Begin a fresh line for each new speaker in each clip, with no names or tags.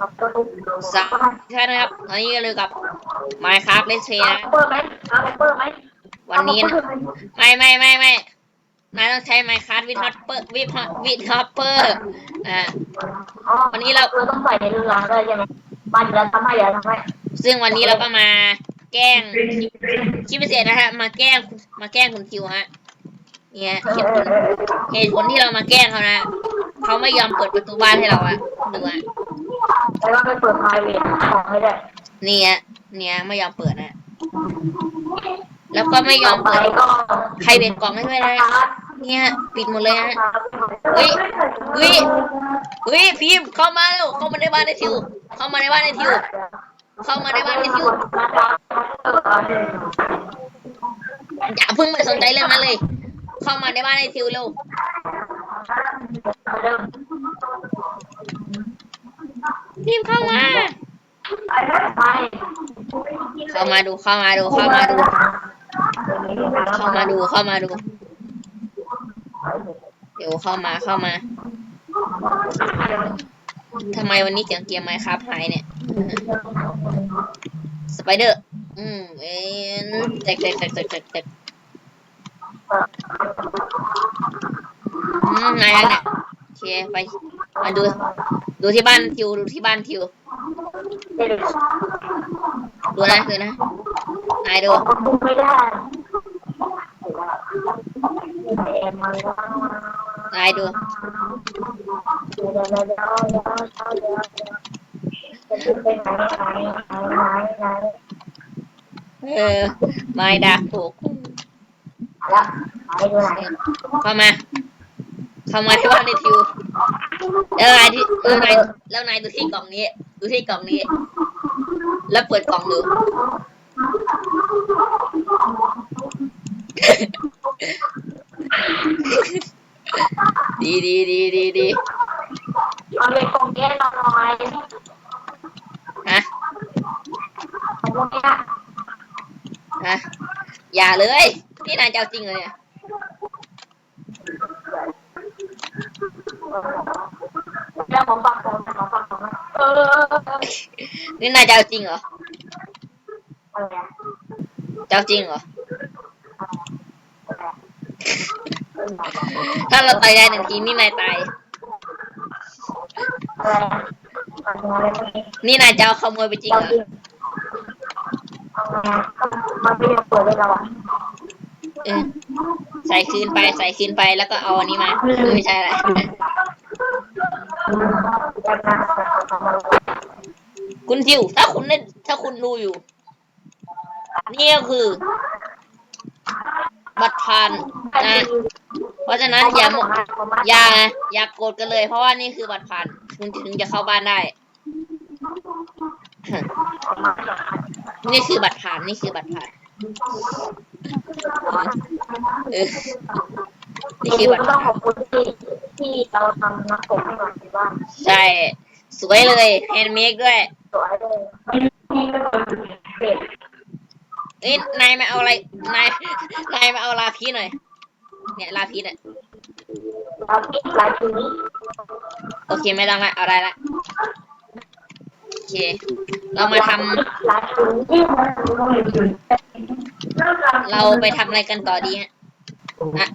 กับตัวทุก
สามท่นะครับตอนนี้ก็เลยกับ Minecraft Let's Play นะ
เปิดไหมเอาเปิดไหม
วันนี้นะไม่ไม่ไม่ไม่นายต้องใช้ Minecraft with Hopper with Hop- with Hopper อ่าวันนี้เรา
ต้องใส่ในเรือเลยใช่ไหมมาเดี๋ยวเราทำให้เดี๋ยวเราทำให้
ซึ่งวันนี้เราก็มาแกล้งคลิปพิเศษนะฮะ มาแกล้งมาแกล้งคุณคิวฮะเนี่ยเหตุผลเหตุผลที่เรามาแกล้งเขานะเขาไม่ยอมเปิดประตูบ้านให้เราอะดูอะ
แล้วก็ไปเปิดไพรเวทของให้ได้
เนี่ยเนี่ยไม่ยอมเปิดนะ แล้วก็ไม่ยอมเปิด
ก็
ใครเบ็ดกล่องให้ด้วยนะเนี่ย ปิดหมดเลยฮะเฮ้ยเฮ้ยเฮ้ยพิมพ์เข้ามาเร็วเข้ามาในบ้านในทิว เข้ามาในบ้านในทิว เข้ามาในบ้านในทิวอย่าเพิ่งไปสนใจเรื่องนั้นเลย เข้ามาในบ้านในทิวเร็ว พิมเข้ามา เข้ามาดูเข้ามาดูเข้ามาดู เข้ามาดูเข้ามาดู เดี๋ยวเข้ามาเข้ามาทำไมวันนี้เสียงเกียร์ไมค์ครับหายเนี่ย สไปเดอร์ อืมเอ็นแตกแตกแตกแตกแตกแตกอืมนายยังเนี่ยโอเคไป มาดู ดูที่บ้านทิวดูที่บ้านทิว ดูนะดูนะนายดู
ไม่ได้
นายดูเออไม้ดาโผกเข้ามา เข้ามาที่บ้านในทิว แล้วนายที่แล้วนายแล้วนายดูที่กล่องนี้ ดูที่กล่องนี้ แล้วเปิดกล่องดูดีดีดีดีดี
มันเป็นกองแก้น้อย
ฮะ
ของพวกเนี้ย
ฮะอย่าเลย นี่นายจะเอาจริงเลยเนี่ย
แล้วของฝากของของฝากของเออ
นี่นายจะเอาจริงเหรอ
อะไร
จะเอาจริงเหรอ ถ้าเราตายได้หนึ่งทีนี่นายตาย
อะไรอะไรพวกนี้
นี่นายจะเอาขโมยไปจริง
เรา
เหรอ
จริงเอาไงมันไม่ได้เปิดเลยเราอะ
เออใส่คืนไปใส่คืนไปแล้วก็เอาอันนี้มาคือไม่ใช่อะไร คุณทิว ถ้าคุณเล่นถ้าคุณดูอยู่ นี่ก็คือ บัตรผ่านนะ เพราะฉะนั้นอย่าโมอย่าอย่าโกรธกันเลย เพราะว่านี่คือบัตรผ่านคุณถึงจะเข้าบ้านได้ นี่คือบัตรผ่านนี่คือบัตรผ่านเออนี่คือบัตร
ต้อง
ผ่าน
ขอบคุณที่ที่เราทำนักปกให้หน่อยว่า
ใช่ สวยเลยแฮนด์เมดด้วย
สวยเลยเด็ด
เอ้ยนายมาเอาอะไรนายนายมาเอาลาพีหน่อย เนี่ยลาพีเนี่ย
เราคิดหลายทีนี้
โอเคไม่ต้องละเอาได้ละโอเค เรามาทำ
หลายทีนี้
เราไปทำอะไรกันต่อดีฮะอะ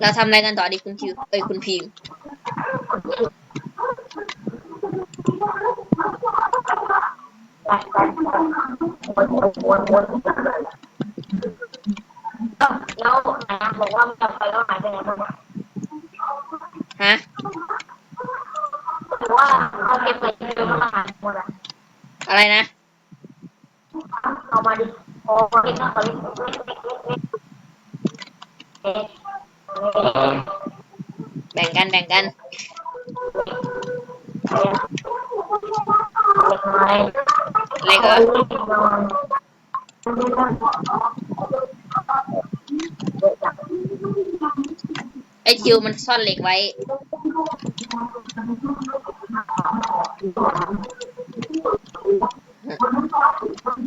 เราทำอะไรกันต่อดีคุณคิวเอ้ยคุณพิมพ์
แล้วนายบอกว่ามันจะไปแล้วหายไปไหนบ้าง
ฮะ
หรือว่าเขาเก็บไปเยอะมากหมดอะ
อะไรนะ
เอามาดิโอ้เก็บมาตอนนี้เอ๊ะ
แบ่งกันแบ่งกัน
เล็กน้อย
เล็กเหรอไอคิวมันซ่อนเหล็กไว้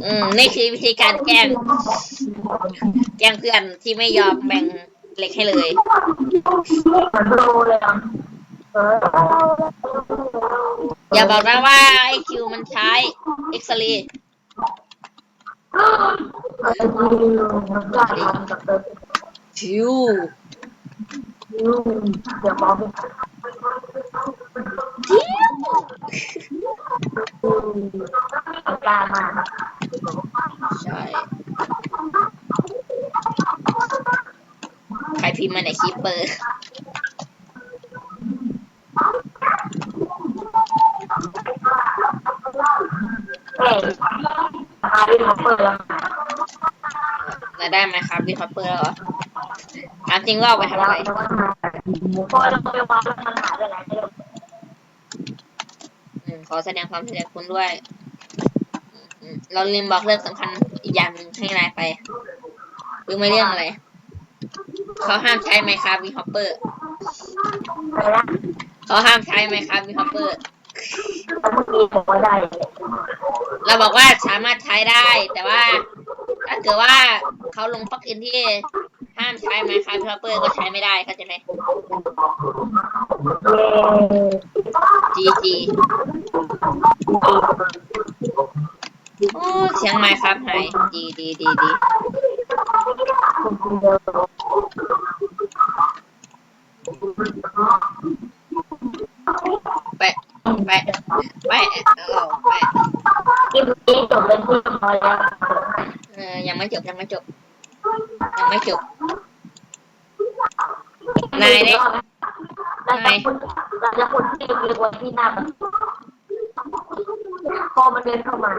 อืม นี่คือวิธีการแกล้ง แกล้งเพื่อนที่ไม่ยอมแบ่ง เหล็กให้เลย
เหมือนโลเลยอะเออ
อย่าบอกนะว่าไอคิวมันใช้เอ็กซเรย์คิว
เดี๋ยวมอง
คิว
กล้ามา
ใช่ ใครพิมพ์มาในคีเปอร์
เฮ้ยมาดิมาเปิดแล้ว
เราได้ไหมครับวิคอปเปอร์แล้วเหรอถามจริงว่าเอาไปทำอะไร
พอเราไปวางแล้วมันหายไปไหนไม่รู้
อืมขอแสดงความเสียใจคุณด้วยอืมอืมเราลืมบอกเรื่องสำคัญอีกอย่างหนึ่งให้นายไปรู้ไหมเรื่องอะไรเขาห้ามใช้ไหมครับวิคอปเปอร์
ไปละ
เขาห้ามใช้ไหมครับวิคอปเปอร์
แล้วเมื่อกี้ผมก็ได้
เเราบอกว่าสามารถใช้ได้ แต่ว่าถ้าเกิดว่าเขาลงปลั๊กอินที่ห้ามใช้ไหมครับวิคอปเปอร์ก็ใช้ไม่ได้เข้าใจไหมจีจีโอ้เสียงไม้ครับหายดีดีดีดี ไปไปไปเอาไป
คลิปนี้จบ เป็นที่พอแล้ว
เออยังไม่จบยังไม่จบ ยังไม่จบ นายเนี่ย
เราจะพูดเราจะพูดที่ดีกว่าที่หน้าพอมันเดินเข้ามา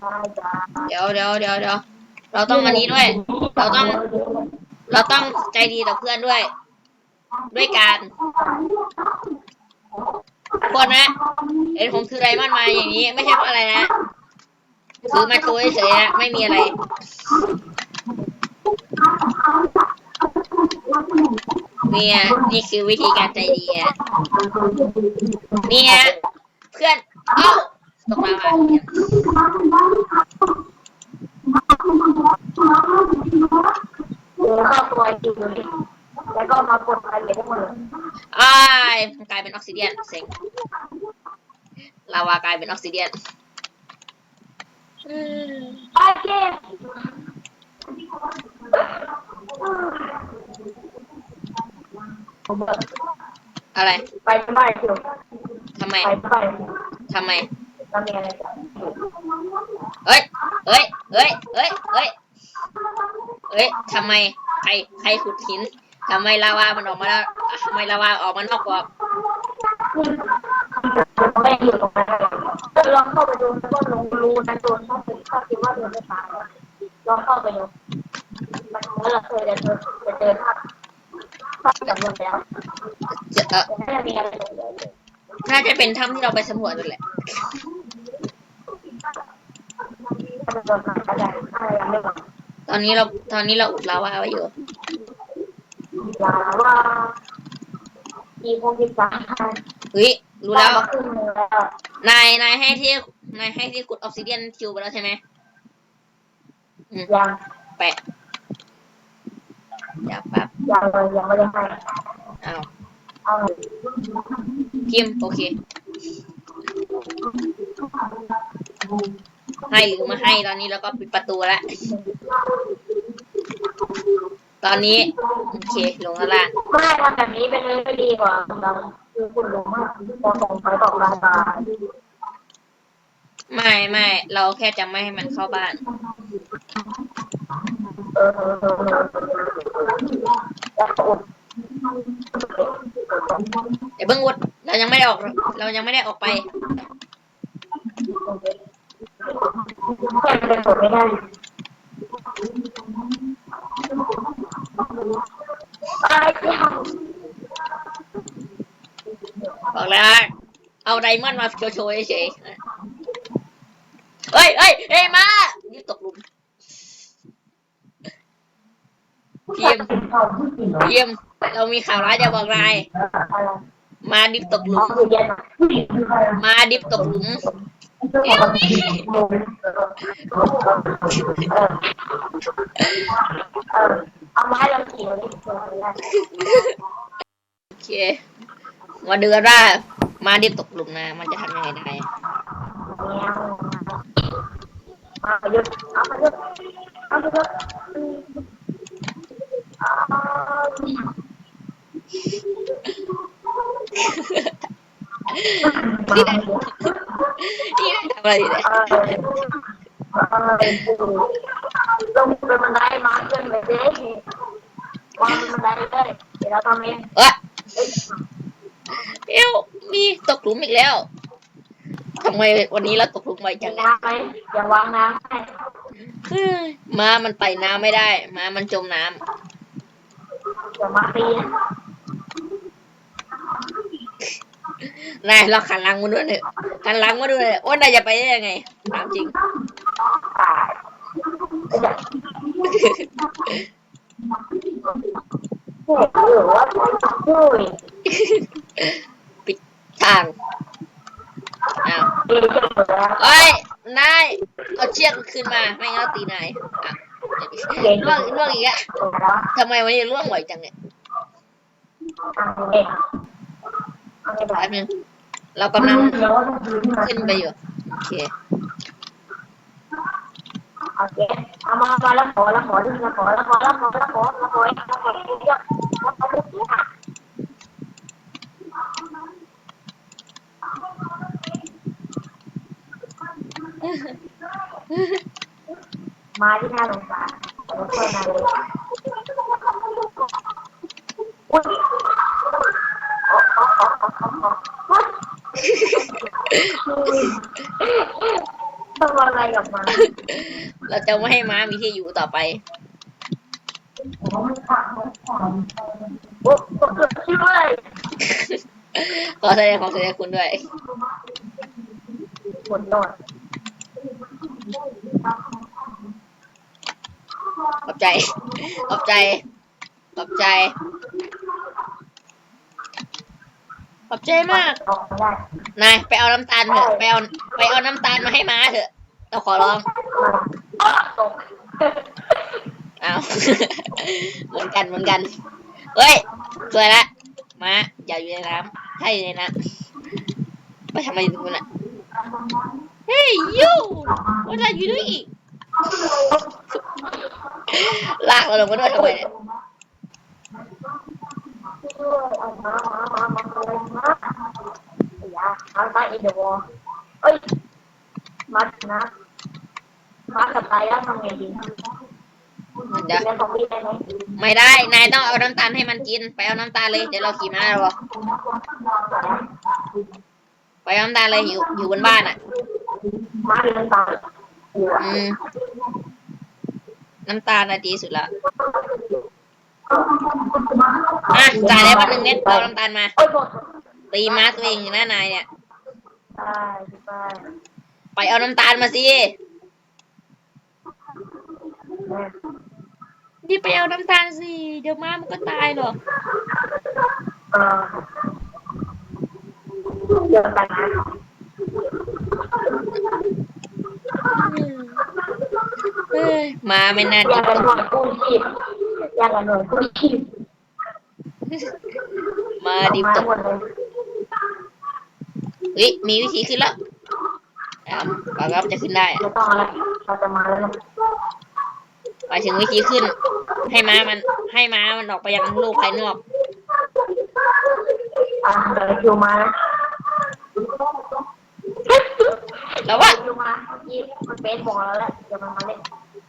ได้จ้า
เดี๋ยวเดี๋ยวเดี๋ยวเดี๋ยวเราต้องอันนี้ด้วย เราต้อง เราต้องใจดีต่อเพื่อนด้วย ด้วยการคนนะ เห็นผมถือไรมันมาอย่างนี้ ไม่ใช่เพราะอะไรนะถือมาโชว์เฉยๆนะไม่มีอะไร เนี่ยนี่คือวิธีการใจดีอะเนี่ยเพื่อน เอ้าตกมาว่ะ
แล้วก็ตัวจริงแล้วก็มากดอะไรทั้งหมด
อ้ายมันกลายเป็นออกซิเดียนเซ็ง ลาวากลายเป็นออกซิเดียนอืม
โอเค
อะไร
ไปไม่ได้อยู่
ทำไม
ไปไม่ได้
ทำไม
แล้วมีอะไรกัน
เอ้ยเอ้ยเอ้ยเอ้ยเอ้ยเอ้ยทำไมใครใครขุดหินทำไมลาวามันออกมาแล้วทำไมลาวาออกมานอกกรอบ
ไม่อยู่ตรงนั้นลองเข้าไปดูแล้วก็ลงรูนั้นโดนเข้าไปเข้าคิดว่าโดนไม่ตายลองเข้าไปดูมันเมื่อเคยจะเจอจะเจอภาพภาพจำนวนแล้ว
จะเออ
แต่ไม่ได้มีอะไรเลย
น่าจะเป็นถ้ำที่เราไปสำรวจนั่นแหละ
ถ้ามันโดนมาก็ได้อะไรยังไม่หวัง
ตอนนี้เราตอนนี้เราอุดลาวาไว้อยู่
ลาว่าอีโมงที่สาม
เฮ้ย รู้แล้ว
มาครึ่งนึงแล้ว
นาย นายให้ที่ นายให้ที่ขุดออกซิเดียนคิวไปแล้วใช่ไหมอืม
ยัง
แปะเดี๋ยวแป๊บ
ยังเลยยังไม่ได้ให้
อ้าว
เอาเลย
พิมพ์โอเคให้หรือไมาให้ตอนนี้เราก็ปิดประตูแล้วตอนนี้ โอเค ลงข้างล่าง
ไม่ทำแบบนี้เป็นเลยก็ดีกว่าเรา คือคุณรู้มากพอส่งไปตกราคา
ไม่ไม่เราแค่จะไม่ให้มันเข้าบ้าน
เออแล้วก็อด
เดี๋ยวเพิ่งวุดเรายังไม่ได้ออก เรายังไม่ได้ออกไป
แค่เป็นกดไม่ได้อะไรที่ท
บอกแล้วว่าเอาไดมอนด์มาโชว์ๆเฉยๆเฮ้ยเฮ้ยเฮ้ยมานี่ตกหลุมำพิมพ์พิมพ์เรามีข่าวร้ายจะบอกนาย
อะไร
มาดิบตกหลุ
อ๋อ
ม
คือเย็นอะ
มาดิบตกหลุม
เออเอาไม้เราขี่มาดิ
เค มาดูกันว่ามาดิบตกหลุมนะ มันจะทำยังไงได้
มาหยุดเอามาหยุดเอามาหยุดนี่
นี่ทำอะไรอยู่เนี่ย
ลงเป็นบันไดมาขึ้นไปเด้วางบันไดเลยเดี๋ยวเราทำเอง
เอ้ยเอ้วมีตกหลุม อีกแล้วทำไมวันนี้เราตกหลุมบ่อยจังเนี่ย
น้ำไหมอย่าวางน้ำให้
เฮ้ยม้ามันไปน้ำไม่ได้ม้ามันจมน้ำ
อย่ามาตีนะ
นายเราขันหลังมาด้วยเนี่ยขันหลังมาด้วยเนี่ยว่านายจะไปได้ยังไงถามจริง
ตายอย่าโอ้โหว่าโอ้ย
ทางอ้าว
ดีจังเลย
เอ้ยนายเอาเชือกขึ้นมาไม่งั้นเราตีนายอะล่วงล่วงอีกอะ
แล้ว
ทำไมวันนี้ล่วงบ่อยจังเนี่ย
ทำเองเอาไป
แป๊บนึงเรากำลังขึ้นไปอยู่โอเค
โอเคเอามามาแล้วขอแล้วขอแล้วขอแล้วขอแล้วขอแล้วขอแล้วขอแล้วขอแล้วขอแล้วมาที่หน้าโรงพยาบาลแล้วค่อยมาเลยอุ้ยอ๋ออ๋ออ๋ออ๋ออ๋อ ทำอะไรกับมัน
เราจะไม่ให้ม้ามีที่อยู่ต่อไป
โอ้โหช่วย
ขอแสดงความเสียใจคุณด้วย
หมดหลอด
ขอบใจ ขอบใจ ขอบใจ ขอบใจมาก
ออกไม่ได้
นายไปเอาน้ำตาลเถอะ ไปเอา ไปเอาน้ำตาลมาให้ม้าเถอะ เราขอร้อง
ตก
เอา เหมือนกันเหมือนกัน เฮ้ย สวยละม้าอย่าอยู่ในน้ำถ้าอยู่ในน้ำไปทำอะไรตรงนั้นอะ เฮ้ยยูว่าอะอยู่ด้วย ลากเราลงมาด้วยทำไมเนี่ย
ช่วยเอามามามามาเลยมาอย่าเอาไปอีกเดี๋ยวเอ้ยมานะมากับตายแล้วทำไงดี
เดี๋ยว
เรียนของพี่ได้ไหม
ไม่ได้ นายต้องเอาน้ำตาลให้มันกิน ไปเอาน้ำตาลเลย เดี๋ยวเราขี่ม้าเราบอกไปเอาน้ำตาลเลยอยู่อยู่บนบ้านอะ
มาเรียนตายหัว
อืม น้ำตาลน่ะดีสุดละอะจ่ายแล้ววันหนึ่งเม็ดเอาน้ำตาลมา ตีม้าตัวเองหน้านายเนี่ย
ตายตาย
ไปเอาน้ำตาลมาสินี่ไปเอาน้ำตาลสิ เดี๋ยวม้ามันก็ตายหรอก
เออเดี๋ยวกันนะ
เฮ้ ยม้าไม่น่า
อ
จะ
ย่างกันหน่วยกู้ชีพอย่างกันหน่วยกู้ชีพ
มาดิบ
มา
ตก
หมดเลย
เฮ้ยมีวิธีขึ้นแล้วอ่าปากรับจะขึ้นได้อะ
ไม่ต้องอะไรเราจะมาแล้วนะ
ไปถึงวิธีขึ้น ให้ม้ามัน ให้ม้ามันออกไปยังโลกภายนอก
อ่าเดี๋ยวคิวมานะ
แล้วว่า
คิวมาเมื่อกี้มันเป็นบอกแล้วแหละเดี๋ยวมันมาเล่น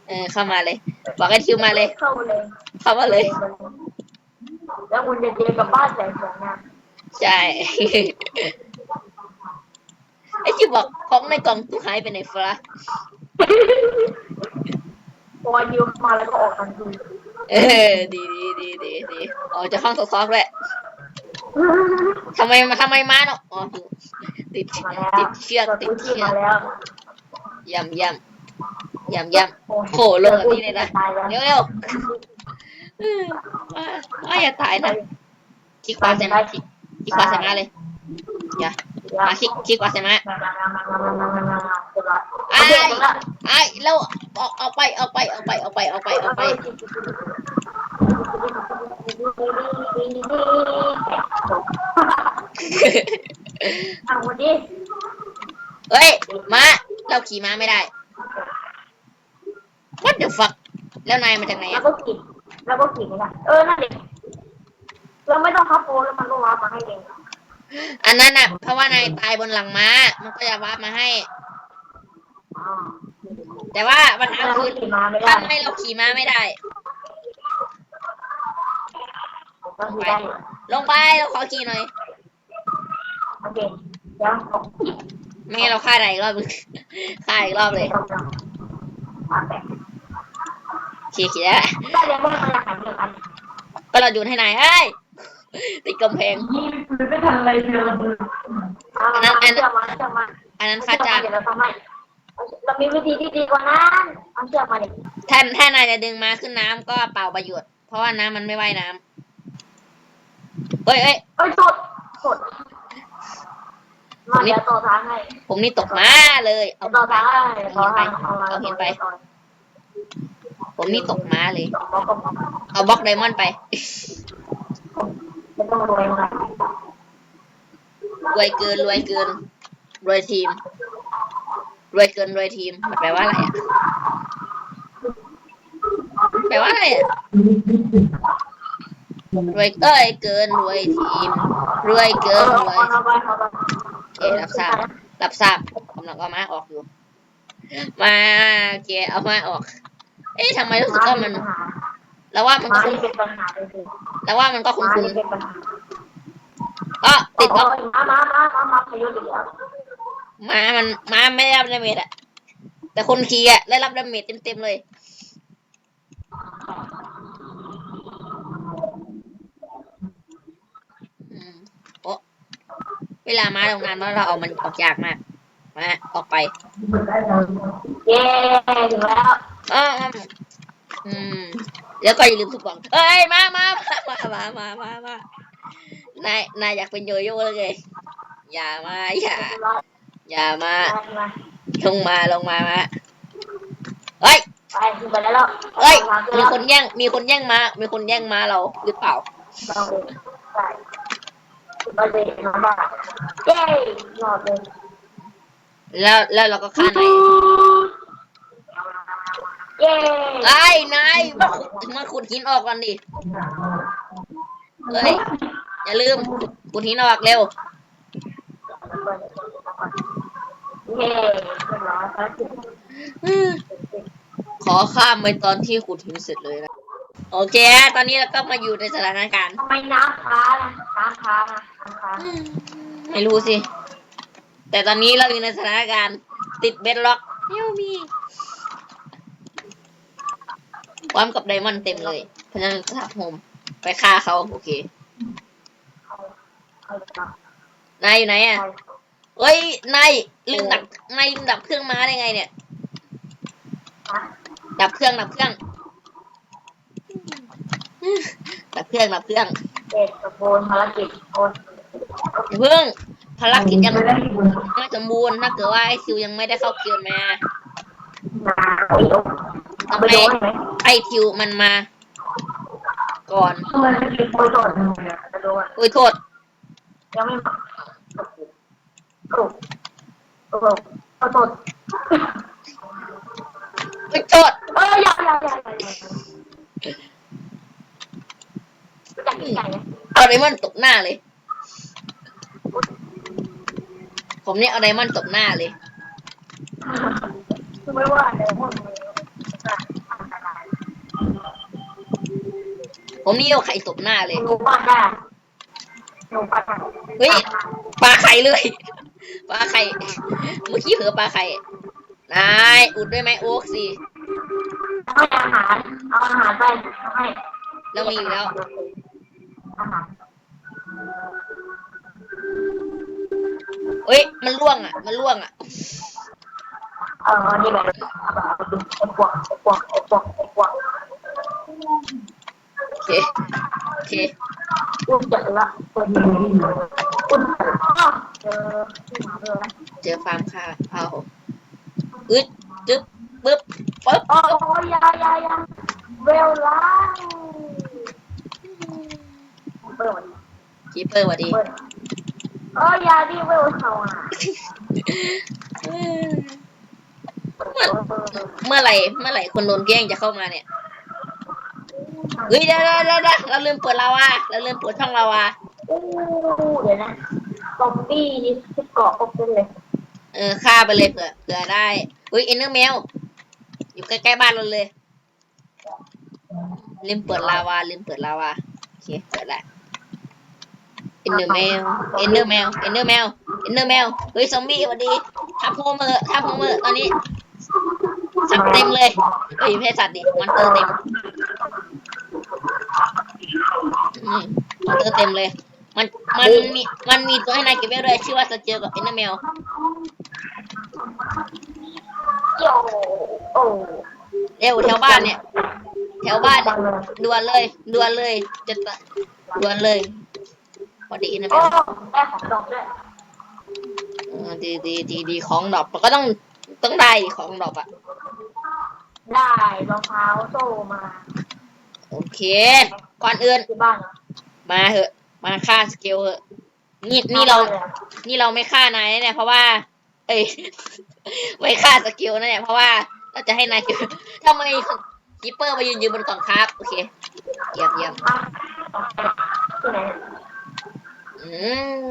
เออเข้ามาเลย บอกให้ทิวมาเลย
เข้ามาเลย
เข้ามาเลย
แล้วคุณจะเจอกับบ้านใหญ่สวยงาม
ใช่ ไอ้ที่บอกของในกล่องตู้หายไปไหนฟะ
พอยิวมาแล้วก็ออกทันที
เออ ดีดีดีดีดีออกจากห้องซอกๆเลยทำไมมาทำไมมาเนาะอ๋อติด
มาแล้ว
ติดเชือก
เปิด
ติด
พื้นที่
เชือก
มาแล้ว
ย่ำย่ำ ย่ำย่ำโผล่ลงแบบนี้เลยนะ
ตายแล้ว
เร็วเร็วเออว่าว่าอย่าตายนะคลิกขวาใส่มาคลิกคลิกขวาใส่มาเลยอย่ามาคลิกคลิกขวาใส่มาไอ้ไอ้เร็วออกออกไปออกไปออกไปออกไปออกไปออกไป
โอ้เอาวันนี้
เฮ้ยม้าเราขี่ม้าไม่ได้ what the fuck แล้วนายมาจากไหน
แล้ว
อะ
ก็กินแล้วก็กินนะเออนั่นเองเราไม่ต้องคับโปรแล้วมันก็วาร์ปมาให้เอง
อันนั้นน่ะ เพราะว่านายตายบนหลังม้า มันก็จะวาร์ปมาให้
อ๋อ
แต่ว่าปัญหา
เราก็
คือ
ขี่มาไม่ได้
ทำให้เราขี่ม้าไม่ได้
เราขี่ได้
ลงไปเราขอขี่หน่อย
โอเคเดี๋ยวตก
ไม่งั้นเราฆ่าได้อีกรอบนึงฆ่าอีกรอบเลย
ตกแล้วมาแต่
ขี่ขี่ได้
ได้เรียนไม่ได้มาจากไหนเดียวกัน
ก็เราโยนให้นายเฮ้ยติดกำแพง
ยี่ไม่ทันอะไรเลยเอามาเชื่อมาเชื่อมา
อันนั้นค่าจ้าง
เราทำให้เรามีวิธีที่ดีกว่านั้นเอาเชือกมาดิ
ถ้าถ้านายจะดึงมาขึ้นน้ำก็เปล่าประโยชน์ เพราะว่าน้ำมันไม่ว่ายน้ำเฮ้ยเฮ้ย
เอ้ยกดกดมาเดี๋ยวต่อทางให้
ผมนี่ตกมาเลย เอา
ต่อทางให้ต่อทางเอา
ผมนี่ตกม้าเลย
ต่อก็พอ
เอาบล็อกไดมอนด์ไป
ไม่ต้องรวยมาก
รวยเกินรวยเกินรวยทีมรวยเกินรวยทีมมันแปลว่าอะไรอะแปลว่าอะไรอะรวยเอ้ยเกินรวยทีมรวยเกินรวย
เอาไปเอาไป
โอเครับทราบรับทราบกำลังก็มาออกอยู่ มาโอเคเอามาออก เอ๊ะทำไมรู้สึกว่ามัน แล้วว่ามันก็
ที่เป็นปัญหาเลย
แล้วว่ามันก็คุ้
นที่
ๆ
เป็นปัญหา
ก็ติดบล็อก
มามามามามาพายุดีแล้ว
มามันมาไม่ได้รับดาเมจอะแต่คนขี่อะได้รับดาเมจเต็มๆเลยโอ้เวลามาทำงานแล้วเราเอามันออกยากมากมาออกไป
เย้ถึงแล้ว
อ่าอืมแล้วก็อย่าลืมทุกกล่องเอ้ยมามามามามามามา นาย นายอยากเป็นโยโย่เลยอย่ามา อย่า อย่ามาลงมาลงมามาเฮ้ย
ไปไปแล้ว
เฮ้ย มีคนแย่ง มีคนแย่งมา มีคนแย่งมาเราหรือเปล่า
เราไปไปเลยมาบ้าเย้หลอดเลย
แล้วแล้วเราก็ฆ่านาย
เย้
ไอ้ยนายมาขุดมาขุดหินออกก่อนดิเฮ้ยอย่าลืมขุดขุดหินออกเร็ว
เย้เรียบร้อยภารกิจ
ขอข้ามไปตอนที่ขุดหินเสร็จเลยนะ โอเค ตอนนี้เราก็มาอยู่ในสถานการณ์
ทำไมน้ำค้านะน้ำค้านะน้ำค้า
ไม่รู้สิ แต่ตอนนี้เราอยู่ในสถานการณ์ ติดเบดล็อกเฮลมี พร้อมกับไดมอนด์เต็มเลยเพราะฉะนั้นทับโฮมไปฆ่าเขาโอเค นายอยู่ไหนอะเฮ้ย นายลืมดับนายลืมดับเครื่องม้าได้ไงเนี่ย ดับเครื่องดับเครื่อง ดับเครื่องดับเครื่อง
เด็กตะโกนภารกิจโอน
เพิ่งภารกิจยังไม่สมบูรณ์ถ้าเกิดว่าไอคิวยังไม่ได้เข้าเกมมา
มา อีก
ต้อง
ไป
ให้
ดูไหม
ไอคิวมันมา ก่อน
ทำไมไม่กินโปรโตนเนี่ยจะดูอะ
อุ้ยโทษ
ยังไม่มาโอ้โอ้โอ้โตน
อุ้ยโทษ
เอ้ยอย่าอย่าอย่าอย่าอย่าอยากกินไก่ไหม
เอาไดมอนด์ตกหน้าเลย ผมเนี่ยเอาไดมอนด์ตกหน้าเลย
คือไม่ว่าเดี๋ยวพวกมึ
ผมนี่เอาไข่ตกหน้าเลย
หนูปาได้หนูปาได้
เฮ้ยปลาไข่เลย ปลาไข่ เมื่อกี้เผลอปลาไข่ นาย อุดด้วยไหมโอ๊กสิ
ให้อาหาร เอาอาหารไปให้
เรามีอยู่แล้ว
อาหาร
เฮ้ย มันล่วงอะ มันล่วงอะ
เออนี่แบบไอ้พวกไอ้พวกไอ้พวกไอ้พวก
โอ เค โอเค
อุ้มเจอละตัวนี้อุ้มเจอที่หมาเลยนะ
เจอฟาร์มค่ะเอาอึดจึ๊บปึ๊บปึ๊บ
โอ้ยยายายาเวลล่าเปิด
คีเปอร์สวัสดี
เปิดเออยาดีเวลเขาอะ
เออเมื่อไหร่เมื่อไหร่คนโดนแกล้งจะเข้ามาเนี่ย เฮ้ยเดี๋ยวเดี๋ยวเดี๋ยวเดี๋ยวเราลืมเปิดลาวาเราลืมเปิดช่องลาวา
อู้เดี๋ยวนะซอมบี้นี่ที่เกาะอบเป็นเลย
เออฆ่าไปเลยเผื่อเผื่อได้เฮ้ยเอ็นเนอร์แมวอยู่ใกล้ๆบ้านเราเลยลืมเปิดลาวาลืมเปิดลาวาโอเคเปิดละเอ็นเนอร์แมวเอ็นเนอร์แมวเอ็นเนอร์แมวเอ็นเนอร์แมวเฮ้ยซอมบี้สวัสดีทับโพมือทับโพมือตอนนี้สัตว์เต็มเลยเฮ้ยไม่ใช่สัตว์ดิมอนเตอร์เต็ม อืมมอนเตอร์เต็มเลย มันมันมีมันมีตัวให้นายเก็บไว้ด้วยชื่อว่าสเจลกับเอ็นเนอร์แมว
โยโอ้
เร็วแถวบ้านเนี่ย แถวบ้านเนี่ยด่วนเลยด่วนเลยจะตะด่วนเลยพอดีนะ
โอ้
แม่
ได้ของดอกด้วย
เออดีดีดีดีของดรอปก็ต้องต้องได้ดิของดรอปอะ
ได้รองเท้าโซ่มา
โอเค ก่อนอื่น
ที่บ้านเหรอ
มาเหอะ มาฆ่าสเกลเหอะ นี่นี่เรา นี่เราไม่ฆ่านายนะเนี่ยเพราะว่า เอ้ย ไม่ฆ่าสกิลนะเนี่ยเพราะว่าเราจะให้นายเก็บทำไมคิปเปอร์มายืนยืนบนกล่องครับ โอเคเยี่ยมเยี่ยม
อะที่ไหน
อื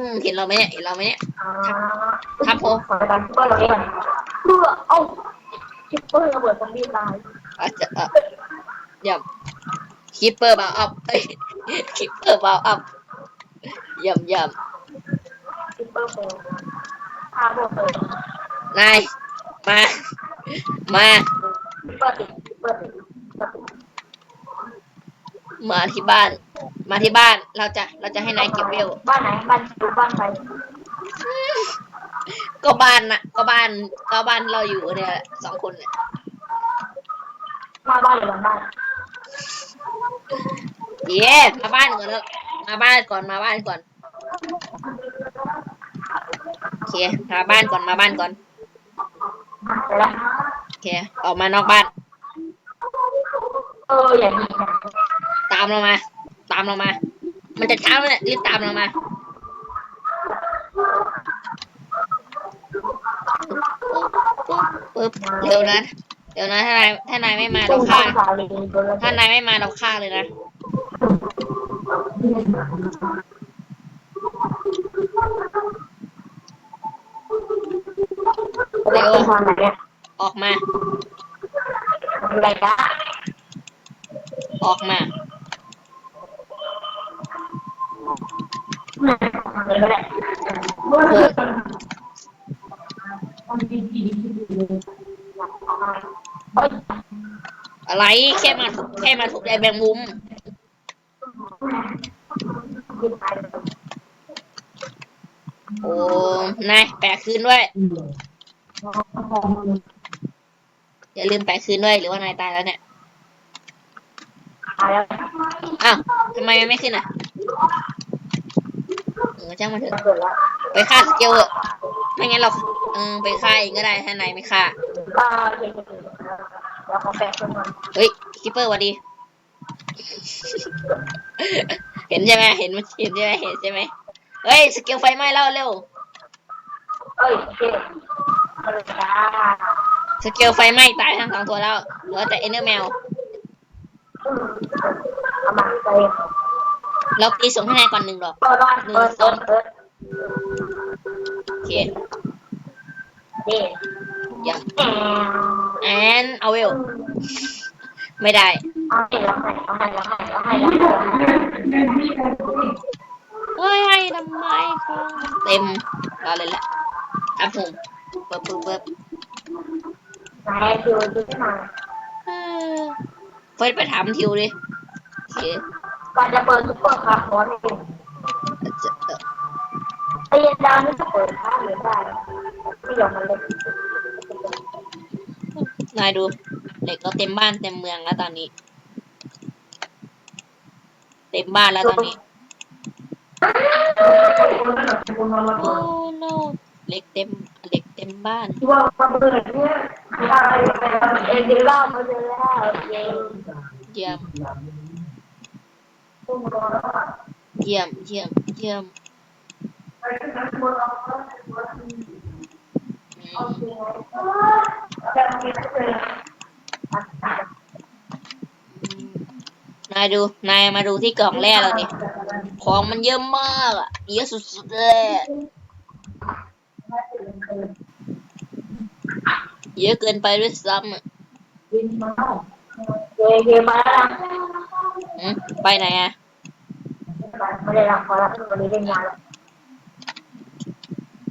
มเห็นเราไหมเนี่ยเห็นเราไหมเนี่ย
อ่า
ครับผม
ขอการคิปเปอร์เราเองเพื่อเอ้าคิปเปอร์ระเบิดซอมบี้ตาย
อาจจะเอ่อเยี่ยม คิปเปอร์บาอัพเอ้ยคิปเปอร์บาอัพเยี่ยมเยี่ยม
คิปเปอร์โฟนพาโบเปิด
นาย มา มา
คิปเปอร์ติดคิปเปอร์ติด
มาที่บ้าน มาที่บ้าน เราจะ เราจะให้นายเก็บเวล
บ้านไหนบ้านดูบ้านใคร
ก็บ้านน่ะก็บ้าน ก็บ้านเราอยู่เนี่ยสองคนเนี่ย
มาบ้านหรือหลังบ้าน
เย้มาบ้านก่อนแล้วมาบ้านก่อนมาบ้านก่อนโอเคมาบ้านก่อนมาบ้านก่อน
ไปล้ว
โอเคออกมานอกบ้าน
เอออย่างนี้นะ
ตามเรามา ตามเรามา มันจะเช้าแล้วเนี่ยรีบตามเรามาปึ๊บเร็วนะ เดี๋ยวนะถ้านายถ้านายไม่มาเราฆ่า
สาลีบนระเบี
ถ้าย
ง
นายไม่มาเราฆ่าเลยนะ
เร็วทางไหนเนี่ย
ออกมา
อะไรนะ
ออกมา
ทางนี้ก็ได้เฮ้ย
อะไรแค่มาแค่มาถูกใจแบงมุมโอ้นายแปะคืนด้วย อย่าลืมแปะคืนด้วย หรือว่านายตายแล้วเนี่ยอ้าวทำไมมันไม่ขึ้นอะเออจ้างมันเถอะไปฆ่าสเกลเถอะไม่งั้นเราเออไปฆ่าเองก็ได้ถ้านายไม่ฆ่า
ขอแปะขึ้นมา
เฮ้ยคิปเปอร์สวัสดี เห็นใช่ไหมเห็นมันเห็นใช่ไหมเห็นใช่ไหมเฮ้ยสเกลไฟไหม้แล้วเร็ว
เอ้ยโอเคเออจ้า
สเกลไฟไหม้ตายทั้งสองตัวแล้วเหลือแต่เอเนอร์แมว
เอามาไป
เราตีส่งให้นายก่อนหนึ่งดอก
เปิดบ้านเปิดเปิดเปิด
โอเค
นี่
เยี่ยม
แอ
แอนเอาเวลไม่ได้
เอาให้แล้วให้เอาให้แล้วให้เอาให้แล้ว
เฮ้ยให้ทำไมครับเต็มรอเลยแหละครับผมเปิบเปิบเปิบ
ไหนคิวดูมา
เออเฟิร์สไปถามทิวดิโอเค
ก่อนจะเปิดซุปเปอร์คาร์บอนเอง
จะเออ
ไอ้ยันดาวนี่จะเปิดค้างหรือได้ไม่ยอมมันเลย
นายดูเหล็กเราเต็มบ้านเต็มเมืองแล้วตอนนี้ เต็มบ้านแล้วตอนนี้โอ้ no เหล็กเต็มเหล็กเต็มบ้าน
ว่าระเบิดเนี่ยอะไรไปเองดีล้วมาเลยแล้ว
เยี่ยม
ตุ้มรอแล้ว
เยี่ยมเยี่ยมเยี่ยม นายดู นายมาดูที่กล่องแร่เราดิของมันเยอะมากอะ เยอะสุดๆเลยอะเยอะเกินไปด้วยซ้ำอะ
เย่เย่มาแล้ว
หืมไปไหนอะ
ไม่ได้รับพอแล้ววันนี้เล่นงานแล้ว